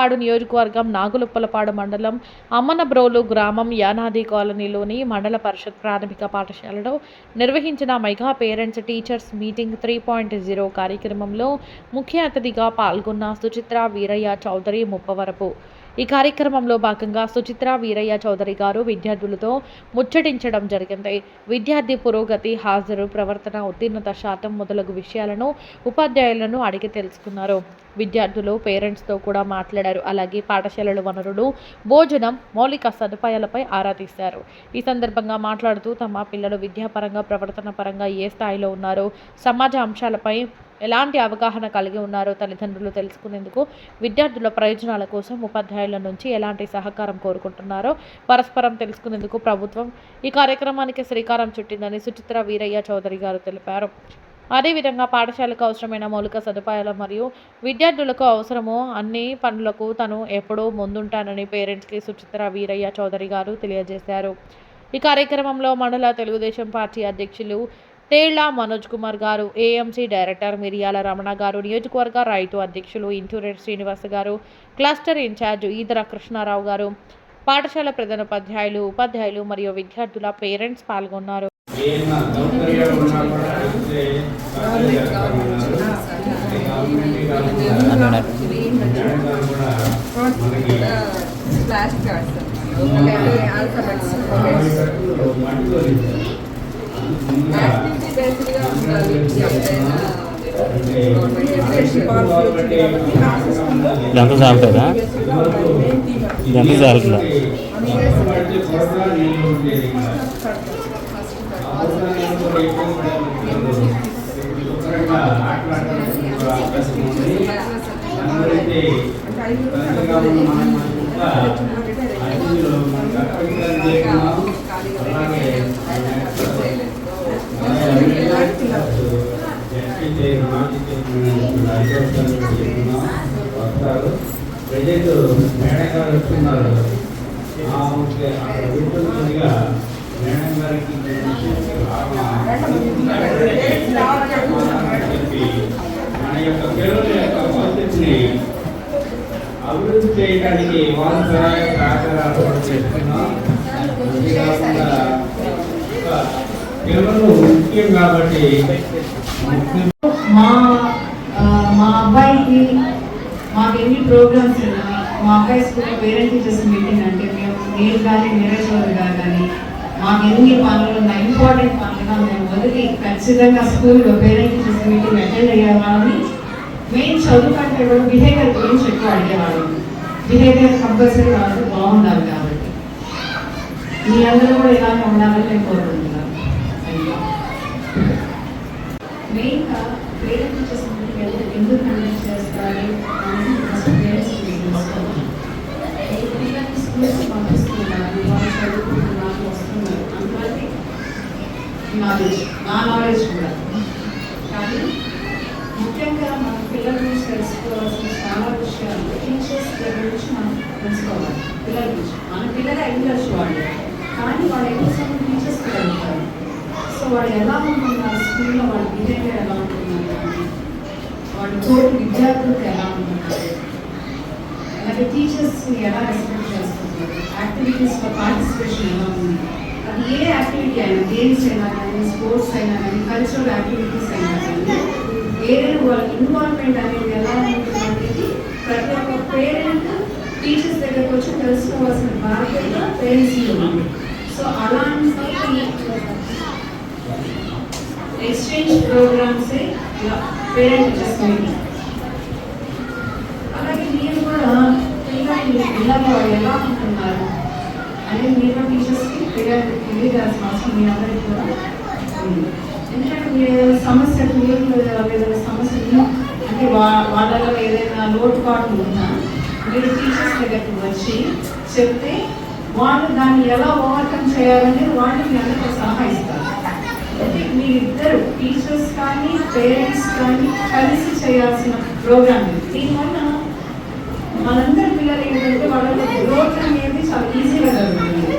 ఇచ్చాపురపాడు నియోజకవర్గం నాగులుప్పలపాడు మండలం అమ్మనబ్రోలు గ్రామం యానాది కాలనీలోని మండల పరిషత్ ప్రాథమిక పాఠశాలలో నిర్వహించిన mega parents teachers meeting three point zero కార్యక్రమంలో ముఖ్య అతిథిగా పాల్గొన్న సుచిత్ర వీరయ్య చౌదరి ముప్పవరపు. ఈ కార్యక్రమంలో భాగంగా సుచిత్ర వీరయ్య చౌదరి గారు విద్యార్థులతో ముచ్చటించడం జరిగింది. విద్యార్థి పురోగతి హాజరు ప్రవర్తన ఉత్తీర్ణత శాతం మొదలగు విషయాలను ఉపాధ్యాయులను అడిగి తెలుసుకున్నారు. విద్యార్థులు పేరెంట్స్తో కూడా మాట్లాడారు. అలాగే పాఠశాలల వనరులు భోజనం మౌలిక సదుపాయాలపై ఆరా తీశారు. ఈ సందర్భంగా మాట్లాడుతూ తమ పిల్లలు విద్యాపరంగా ప్రవర్తన పరంగా ఏ స్థాయిలో ఉన్నారో సమాజ అంశాలపై ఎలాంటి అవగాహన కలిగి ఉన్నారో తల్లిదండ్రులు తెలుసుకునేందుకు విద్యార్థుల ప్రయోజనాల కోసం ఉపాధ్యాయుల నుంచి ఎలాంటి సహకారం కోరుకుంటున్నారో పరస్పరం తెలుసుకునేందుకు ప్రభుత్వం ఈ కార్యక్రమానికి శ్రీకారం చుట్టిందని సుచిత్ర వీరయ్య చౌదరి గారు తెలిపారు. అదేవిధంగా పాఠశాలకు అవసరమైన మౌలిక సదుపాయాలు మరియు విద్యార్థులకు అవసరమో అన్ని పనులకు తను ఎప్పుడూ ముందుంటానని పేరెంట్స్కి సుచిత్ర వీరయ్య చౌదరి గారు తెలియజేశారు. ఈ కార్యక్రమంలో మండల తెలుగుదేశం పార్టీ అధ్యక్షులు తేళ్ళ మనోజ్ కుమార్ గారు ఏఎంసీ డైరెక్టర్ మిరియాల రమణ గారు నియోజకవర్గ రైతు అధ్యక్షులు ఇంటూరెడ్ శ్రీనివాస్ గారు క్లస్టర్ ఇన్ఛార్జ్ ఈదర కృష్ణారావు గారు పాఠశాల ప్రధానోపాధ్యాయులు ఉపాధ్యాయులు మరియు విద్యార్థుల పేరెంట్స్ పాల్గొన్నారు. ఆల్ఫాబెట్స్ బేస్డ్గా ఉండాలి. ఇదంతా చాలుతుందా ఇదంతా చాలుతుందా వర్షపడితే కొరత నీళ్ళు ఉండేది ఇంకా. అవసరాన్ని కూడా ఎక్కువ పడకూడదు. శుభ్రంగా ఆటలాడడానికి కూడా అవకాశం ఉంది. అందరైతే తల్లిగా ఉన్న మనం కూడా అతిథులు మనకు అప్పగించాలని చేస్తున్నాం. అలాగే జడ్పీ మాజీ చైర్మన్ అధికారులు చేస్తున్నాం. వస్తారు ప్రజెంట్ మేడం గారు వస్తున్నారు అక్కడ మేడం గారికి చెప్పి మన యొక్క పిల్లల యొక్క భవిష్యత్తుని అభివృద్ధి చేయడానికి వాళ్ళ సహాయ సహకారాలు చేస్తున్నాం అంతేకాకుండా పిల్లలు ముఖ్యం కాబట్టి మా మా అబ్బాయికి మాకు ఎన్ని ప్రోగ్రామ్స్ ఉన్నాయి? మా అబ్బాయి స్కూల్ పేరెంట్ టీచర్స్ మీటింగ్ అంటే మేము నేను కానీ నిరజోర్ గారు కానీ మాకు ఎన్ని పనులు ఉన్నాయి? ఇంపార్టెంట్ పనులుగా మేము వదిలి ఖచ్చితంగా స్కూల్లో పేరెంట్ టీచర్స్ మీటింగ్ అటెండ్ అయ్యేవాళ్ళని మెయిన్ చదువు కంటే కూడా బిహేవియర్ గురించి ఎక్కువ అడిగేవాళ్ళం. బిహేవియర్ కంపల్సరీ వాళ్ళకి బాగుండాలి కాబట్టి. మీ అందరూ కూడా ఇలానే ఉండాలని నేను కోరుకుంటున్నాను. మెయిన్గా పేరెంట్ టీచర్స్ మీటింగ్ ఎందుకు మేనేజ్ చేస్తారు అనేది ఫస్ట్ పేరెంట్స్ తెలుసుకోవాలి పిల్లల్ని స్కూల్స్ పంపిస్తున్నారు? వాళ్ళు చదువుకుంటున్నారు వస్తున్నారు. అందువల్ల నాలెడ్జ్ నా నాలెడ్జ్ కూడా. కానీ ముఖ్యంగా మన పిల్లల గురించి తెలుసుకోవాల్సిన చాలా విషయాలు టీచర్స్ దగ్గర నుంచి మనం తెలుసుకోవాలి. పిల్లల గురించి. మన పిల్లలే అయ్యుండొచ్చు వాళ్ళు. కానీ వాళ్ళు ఎక్కువ సో వాళ్ళు ఎలా ఉంటున్నారు స్కూల్లో వాళ్ళ బిహేవియర్ ఎలా ఉంటున్నారు వాళ్ళ తోటి విద్యార్థులకు ఎలా ఉంటున్నారు అలాగే టీచర్స్ ఎలా రెస్పెక్ట్ చేస్తున్నారు? యాక్టివిటీస్లో పార్టిసిపేషన్ ఎలా ఉంది? అది ఏ యాక్టివిటీ అయినా గేమ్స్ అయినా కానీ స్పోర్ట్స్ అయినా కానీ కల్చరల్ యాక్టివిటీస్ అయినా కానీ ఏదైనా వాళ్ళ ఇన్వాల్వ్మెంట్ అనేది ఎలా ఉంటుంది అనేది ప్రతి ఒక్క పేరెంట్ టీచర్స్ దగ్గరకు వచ్చి తెలుసుకోవాల్సిన బాధ్యత పేరెంట్స్ ఉంది. సో అలాంటి exchange programmes parent teachers meeting అలాగే మీరు కూడా పిల్లలు పిల్లలు ఎలా ఉంటున్నారు అనేది మీరు టీచర్స్కి తెలియాలి తెలియజేయాల్సిన అవసరం మీ అందరికీ కూడా ఉంది. ఎందుకంటే మీరు ఏదైనా సమస్య పిల్లలు ఏదైనా సమస్య అంటే వా వాళ్ళలో ఏదైనా లోటుపాట్లు ఉన్నా మీరు టీచర్స్ దగ్గరికి వచ్చి చెప్తే వాళ్ళు దాన్ని ఎలా ఓవర్కమ్ చేయాలని వాళ్ళు మీ అందరికీ సలహా ఇస్తారు. అయితే మీరిద్దరు టీచర్స్ కానీ పేరెంట్స్ కానీ కలిసి చేయాల్సిన ప్రోగ్రామ్ ఇది. దీనివల్ల మనందరి పిల్లలు ఏంటంటే వాళ్ళ గ్రోత్ అనేది చాలా ఈజీగా జరుగుతుంది.